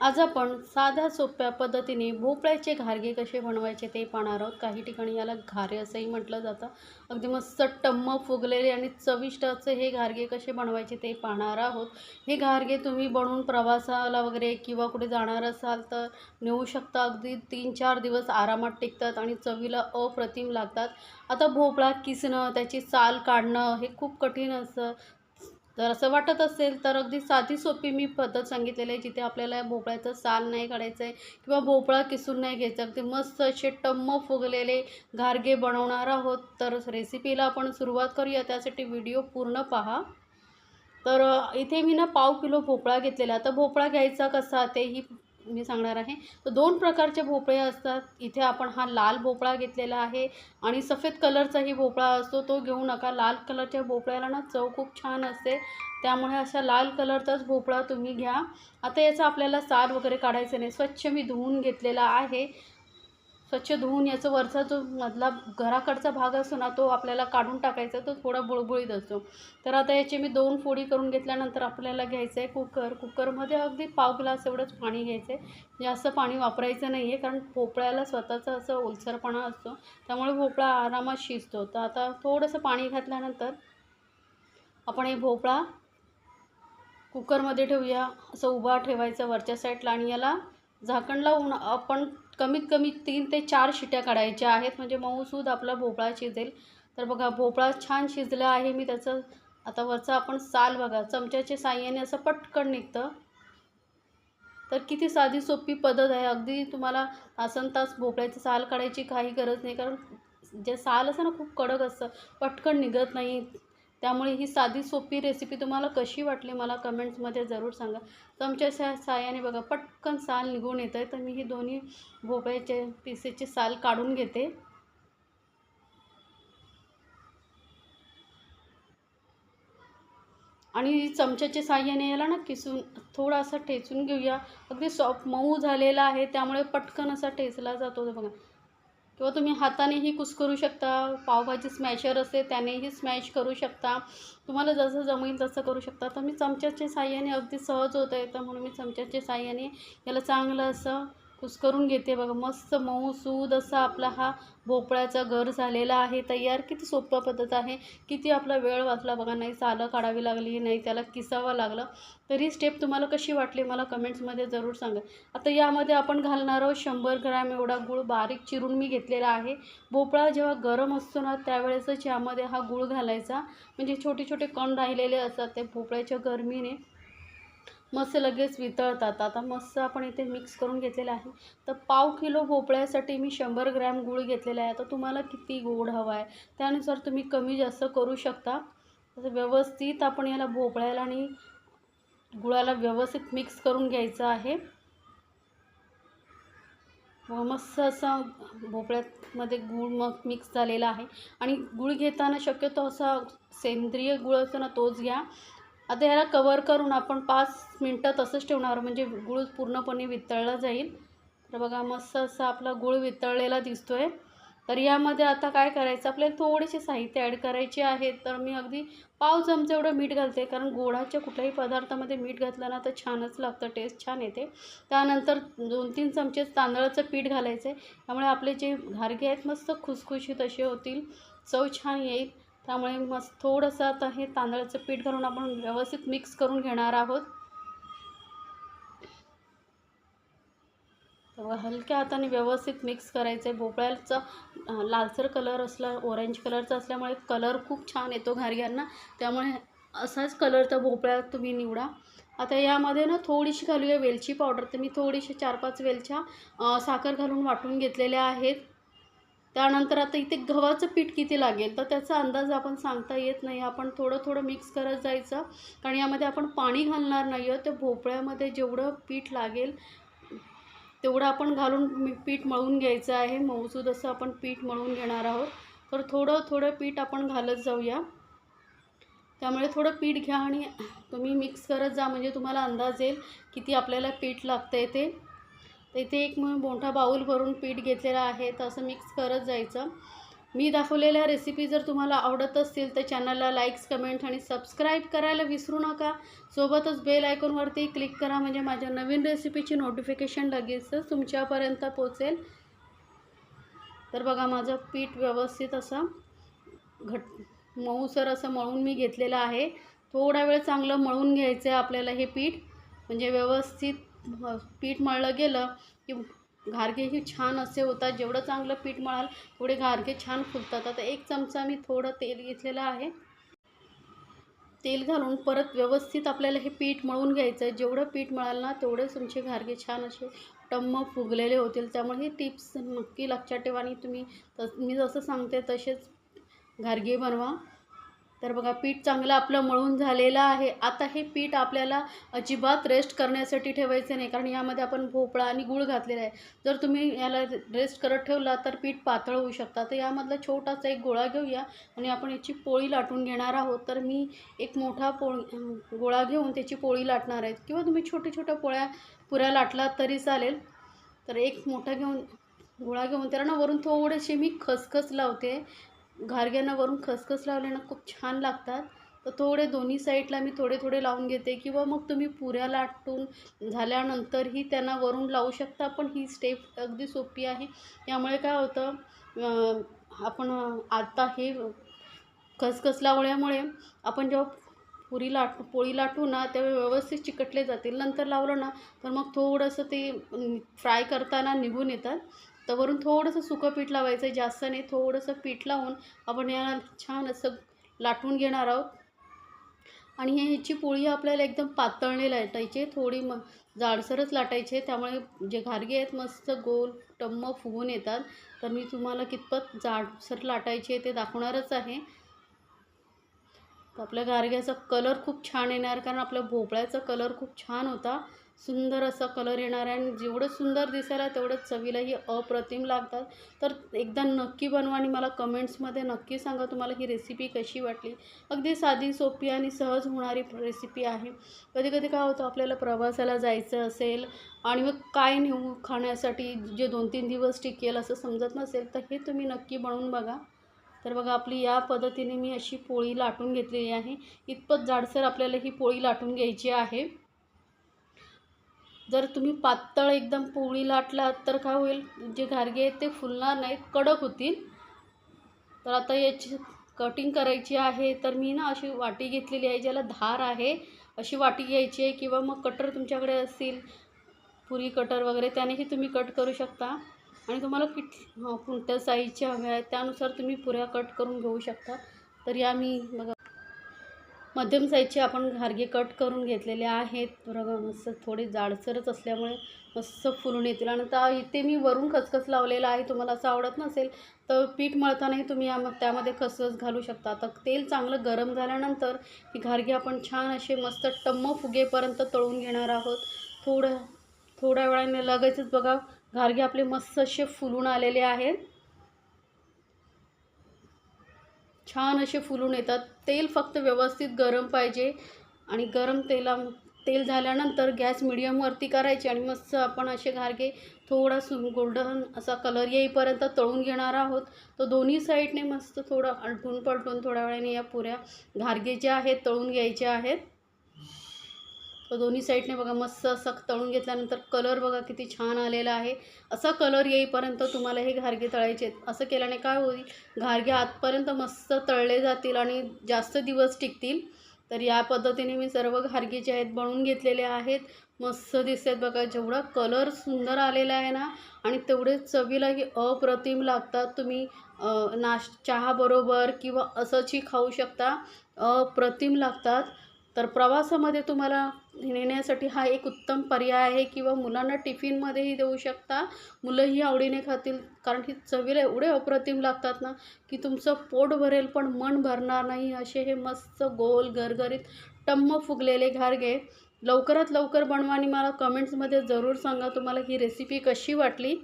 आज आपण साध्या सोप्या पद्धतीने भोपळ्याचे घारगे कसे बनवायचे ते पाहणार आहोत. काही ठिकाणी याला घारे असंही म्हटलं जातं. अगदी मस्त टम्म फुगलेले आणि चविष्ट असे हे घारगे कसे बनवायचे ते पाहणार आहोत. हे घारगे तुम्ही बनवून प्रवासाला वगैरे किंवा कुठे जाणार असाल तर नेऊ शकता. अगदी तीन चार दिवस आरामात टिकतात आणि चवीला अप्रतिम लागतात. आता भोपळा किसणं त्याची साल काढणं हे खूप कठीण असतं तर असं वाटत असेल तर अगदी साधी सोपी मी पद्धत सांगितलेली आहे जिथे आपल्याला भोपळ्याचं साल नाही काढायचं आहे किंवा भोपळा किसून नाही घ्यायचं. अगदी मस्त असे टम्म फुगलेले घारगे बनवणार आहोत. तर रेसिपीला आपण सुरुवात करूया. त्यासाठी व्हिडिओ पूर्ण पहा. तर इथे मी ना पाव किलो भोपळा घेतलेला आता भोपळा घ्यायचा कसा ते ही मी सांगणार आहे. तर दोन प्रकारचे भोपळे असतात. इथे आपण हा लाल भोपळा घेतलेला आहे आणि सफेद कलरचाही भोपळा असतो. तो घेऊ नका. लाल कलरच्या भोपळ्याला ना चव खूप छान असते. त्यामुळे अशा लाल कलरचाच भोपळा तुम्ही घ्या. आता याचा आपल्याला साल वगैरे काढायचं नाही. स्वच्छ मी धुवून घेतलेला आहे. स्वच्छ धुवून याचं वरचा जो मधला घराकडचा भाग असतो ना तो आपल्याला काढून टाकायचा तो थोडा बुळबुळीत असतो. तर आता याची मी दोन फोडी करून घेतल्यानंतर आपल्याला घ्यायचं आहे कुकर. कुकरमध्ये अगदी पाव ग्लास एवढंच पाणी घ्यायचं आहे जास्त पाणी वापरायचं नाही आहे कारण भोपळ्याला स्वतःचा असं ओलसरपणा असतो. त्यामुळे भोपळा आरामात शिजतो. तर आता थोडंसं पाणी घातल्यानंतर आपण हे भोपळा कुकरमध्ये ठेवूया. असं उभा ठेवायचा वरच्या साईडला आणि याला झाकण लावून आपण कमीत कमी तीन ते चार शिट्या काढायच्या आहेत. म्हणजे मऊसूद आपला भोपळा शिजेल. तर बघा भोपळा छान शिजला आहे. मी त्याचं आता वरचा आपण साल बघा चमच्याच्या साह्याने असं पटकन निघतं. तर किती साधी सोपी पद्धत आहे. अगदी तुम्हाला तासन तास भोपळ्याची साल काढायची काही गरज नाही. कारण जे साल असं ना खूप कडक असतं. पटकन निघत नाही. त्यामुळे ही साधी सोपी रेसिपी तुम्हाला कशी वाटली मला कमेंट्समध्ये जरूर सांगा. चमच्याच्या साह्याने बघा पटकन साल निघून येतं आहे तर मी ही दोन्ही भोपळ्याचे पिसेची साल काढून घेते. आणि चमच्याच्या साह्याने याला ना किसून थोडासा ठेचून घेऊया. अगदी सॉफ्ट मऊ झालेला आहे त्यामुळे पटकन असा ठेचला जातो बघा. किंवा तुम्ही हातानेही कुस्करू शकता पावभाजी स्मॅशर असते त्यानेही स्मॅश करू शकता. तुम्हाला जसं जमेल तसं करू शकता. तर मी चमच्याच्या साह्याने अगदी सहज होतं येतं म्हणून मी चमच्याच्या साह्याने याला चांगलं असं कुस्करून घेते बघा. मस्त मऊ सूद असा आपला हा भोपळ्याचा घर झालेला आहे. तयार किती सोप्या पद्धत आहे. किती आपला वेळ वाचला बघा. नाही सालं काढावी लागली नाही त्याला किसावं लागलं. तरी स्टेप तुम्हाला कशी वाटली मला कमेंट्समध्ये जरूर सांगा. आता यामध्ये आपण घालणार आहोत शंभर ग्रॅम एवढा गूळ. बारीक चिरून मी घेतलेला आहे. भोपळा जेव्हा गरम असतो ना त्यावेळेसच यामध्ये हा गूळ घालायचा. म्हणजे छोटे छोटे कण राहिलेले असतात ते भोपळ्याच्या गरमीने. मस्त लगेच वितळतात. आता मस्त आपण इथे मिक्स करून घेतलेलं आहे. तर पाव किलो भोपळ्यासाठी मी शंभर ग्रॅम गूळ घेतलेला आहे. आता तुम्हाला किती गोड हवा आहे त्यानुसार तुम्ही कमी जास्त करू शकता. व्यवस्थित आपण याला भोपळ्याला आणि गुळाला व्यवस्थित मिक्स करून घ्यायचं आहे. मस्त असं भोपळ्यामध्ये गूळ मग मिक्स झालेला आहे. आणि गूळ घेताना शक्यतो असा सेंद्रिय गूळ असतो ना तोच घ्या. आता ह्याला कवर करून आपण पाच मिनटं तसंच ठेवणार म्हणजे गूळ पूर्णपणे वितळला जाईल. तर बघा मस्त असा आपला गूळ वितळलेला दिसतो आहे तर यामध्ये आता काय करायचं आपल्याला थोडेसे साहित्य ॲड करायचे आहेत तर मी अगदी पाव चमचा एवढं मीठ घालते कारण गोडाच्या कुठल्याही पदार्थामध्ये मीठ घातलं ना तर छानच लागतं टेस्ट छान येते. त्यानंतर दोन तीन चमचे तांदळाचं पीठ घालायचं आहे त्यामुळे आपले जे घारगे आहेत मस्त खुसखुशीत असे होतील. चव छान येईल. त्यामुळे मस्त थोडंसं आता हे तांदळाचं पीठ घालून आपण व्यवस्थित मिक्स करून घेणार आहोत. तर हलक्या हाताने व्यवस्थित मिक्स करायचं आहे भोपळ्याचा लालसर कलर असला ऑरेंज कलरचा असल्यामुळे कलर खूप छान येतो घारग्यांना. त्यामुळे असाच कलरचा भोपळा तुम्ही निवडा. आता यामध्ये ना थोडीशी घालूया वेलची पावडर. तर मी थोडीशी चार पाच वेलच्या साखर घालून वाटून घेतलेल्या आहेत. त्यानंतर आता इथे गव्हाचं पीठ किती लागेल? तर त्याचा अंदाज आपण सांगता येत नाही. आपण थोडं थोडं मिक्स करत जायचं. कारण यामध्ये आपण पाणी घालणार नाही आहोत. त्या भोपळ्यामध्ये जेवढं पीठ लागेल तेवढं आपण घालून पीठ मळून घ्यायचं आहे. मऊसूद असं आपण पीठ मळून घेणार आहोत. तर थोडं थोडं पीठ आपण घालत जाऊया. त्यामुळे थोडं पीठ घ्या आणि तुम्ही मिक्स करत जा. म्हणजे तुम्हाला अंदाज येईल किती आपल्याला पीठ लागतं आहे ते. तर इथे एक मोठा बाऊल भरून पीठ घेतलेला आहे तर असं मिक्स करत जायचं. मी दाखवलेल्या रेसिपी जर तुम्हाला आवडत असतील तर चॅनलला लाईक्स कमेंट आणि सबस्क्राईब करायला विसरू नका. सोबतच बेल आयकॉनवरती क्लिक करा म्हणजे माझ्या नवीन रेसिपीची नोटिफिकेशन लगेचच तुमच्यापर्यंत पोचेल. तर बघा माझं पीठ व्यवस्थित असं घट मऊसर असं मळून मी घेतलेलं आहे. थोडा वेळ चांगलं मळून घ्यायचं आहे आपल्याला हे पीठ. म्हणजे व्यवस्थित पीठ मळलं गेलं की घारगे हे छान असे होतात. जेवढं चांगलं पीठ मळाल तेवढे घारगे छान फुलतात. आता एक चमचा मी थोडं तेल घेतलेलं आहे. तेल घालून परत व्यवस्थित आपल्याला हे पीठ मळून घ्यायचं आहे. जेवढं पीठ मळाल ना तेवढेच तुमचे घारगे छान असे टम्म फुगलेले होतील. त्यामुळे ही टिप्स नक्की लक्षात ठेवा आणि तुम्ही तस मी जसं सांगते तसेच घारगे बनवा. तर बघा पीठ चांगलं आपलं मळून झालेलं आहे. आता हे पीठ आपल्याला अजिबात रेस्ट करण्यासाठी ठेवायचं नाही कारण यामध्ये आपण भोपळा आणि गूळ घातलेला आहे. जर तुम्ही याला रेस्ट करत ठेवला तर पीठ पातळ होऊ शकता. तर यामधला छोटासा एक गोळा घेऊया आणि आपण याची पोळी लाटून घेणार आहोत. तर मी एक मोठा पोळी गोळा घेऊन त्याची पोळी लाटणार आहे. किंवा तुम्ही छोट्या छोट्या पोळ्या पुऱ्या लाटलात तरी चालेल. तर एक मोठा घेऊन गोळा घेऊन त्याला ना वरून थोडेसे मी खसखस लावते. घारग्यांना वरून खसखस लावले ना खूप छान लागतात. तर थोडे दोन्ही साईडला मी थोडे थोडे लावून घेते किंवा मग तुम्ही पुऱ्या लाटून झाल्यानंतरही त्यांना वरून लावू शकता पण ही स्टेप अगदी सोपी आहे. यामुळे काय होतं आपण आता हे खसखस लावल्यामुळे आपण जेव्हा पुरी लाट पोळी लाटू ना तेव्हा व्यवस्थित चिकटले जातील. नंतर लावलं ना तर मग थोडंसं ते फ्राय करताना निघून येतात. तर वरून थोडंसं सुकं पीठ लावायचं आहे जास्त नाही थोडंसं पीठ लावून आपण याला छान असं लाटून घेणार आहोत. आणि हे ह्याची पोळी आपल्याला एकदम पातळने लाटायची थोडी म जाडसरच लाटायची आहे त्यामुळे जे घारगे आहेत मस्त गोल टम्म फुगून येतात. तर मी तुम्हाला कितपत जाडसर लाटायचे आहे ते दाखवणारच आहे. आपल्या गारग्याचा कलर खूप छान येणार कारण आपल्या भोपळ्याचा कलर खूप छान होता. सुंदर असा कलर येणार आहे आणि जेवढं सुंदर दिसायला तेवढं चवीलाही अप्रतिम लागतात. तर एकदा नक्की बनवा आणि मला कमेंट्समध्ये नक्की सांगा तुम्हाला ही रेसिपी कशी वाटली. अगदी साधी सोपी आणि सहज होणारी रेसिपी आहे. कधी कधी काय होतं आपल्याला प्रवासाला जायचं असेल आणि मग काय नेऊ खाण्यासाठी जे दोन तीन दिवस टिकेल असं समजत नसेल तर हे तुम्ही नक्की बनवून बघा. तर बघा आपली या पद्धतीने मी अशी पोळी लाटून घेतलेली आहे. इतपत जाडसर आपल्याला ही पोळी लाटून घ्यायची आहे. जर तुम्ही पातळ एकदम पोळी लाटलात तर काय होईल? जे घारगे आहेत ते फुलणार नाहीत कडक होतील. तर आता याची कटिंग करायची आहे. तर मी ना अशी वाटी घेतलेली आहे ज्याला धार आहे. अशी वाटी घ्यायची आहे किंवा मग कटर तुमच्याकडे असतील पुरी कटर वगैरे त्यानेही तुम्ही कट करू शकता. आणि तुम्हाला किट कोणत्या साईजच्या हव्या आहेत त्यानुसार तुम्ही पुऱ्या कट करून घेऊ शकता. तर या मी बघा मध्यम साईजचे आपण घारगे कट करून घेतलेले आहेत. बघा मस्त थोडे जाडसरच असल्यामुळे मस्त फुलून येतील. आणि आता इथे मी वरून खसखस लावलेला आहे. तुम्हाला असं आवडत नसेल तर पीठ मळतानाही तुम्ही या त्यामध्ये खसखस घालू शकता. तर तेल चांगलं गरम झाल्यानंतर ही घारगे आपण छान असे मस्त टम्म फुगेपर्यंत तळून घेणार आहोत. थोडं थोड्या वेळाने लगेचच बघा घारगे आपले मस्त असे फुलून आलेले आहेत छान असे फुलून येतात. तेल फक्त व्यवस्थित गरम पाहिजे आणि गरम तेला तेल झाल्यानंतर गॅस मिडियमवरती करायचे आणि मस्त आपण असे घारगे थोडा सु गोल्डन असा कलर येईपर्यंत तळून घेणार आहोत. तर दोन्ही साईडने मस्त थोडं आलटून पलटून थोड्या वेळाने या पुऱ्या घारगे ज्या आहेत तळून घ्यायच्या आहेत. तर दोन्ही साईडने बघा मस्त असं तळून घेतल्यानंतर कलर बघा किती छान आलेला आहे. असा कलर येईपर्यंत तुम्हाला हे घारगे तळायचे आहेत. असं केल्याने काय होईल घारगे आतपर्यंत मस्त तळले जातील आणि जास्त दिवस टिकतील. तर या पद्धतीने मी सर्व घारगे जे आहेत बनवून घेतलेले आहेत. मस्त दिसतात बघा जेवढा कलर सुंदर आलेला आहे ना आणि तेवढे चवीलाही अप्रतिम लागतात. तुम्ही नाश चहाबरोबर किंवा असंची खाऊ शकता अप्रतिम लागतात. तर प्रवासामध्ये तुम्हाला नेण्यासाठी हा एक उत्तम पर्याय आहे किंवा मुलांना टिफिनमध्येही देऊ शकता. मुलंही आवडीने खातील कारण ही चवीला एवढे अप्रतिम लागतात ना की तुमचं पोट भरेल पण मन भरणार नाही असे हे मस्त गोल गरगरीत टम्म फुगलेले घारगे लवकरात लवकर बनवा आणि मला कमेंट्समध्ये जरूर सांगा तुम्हाला ही रेसिपी कशी वाटली.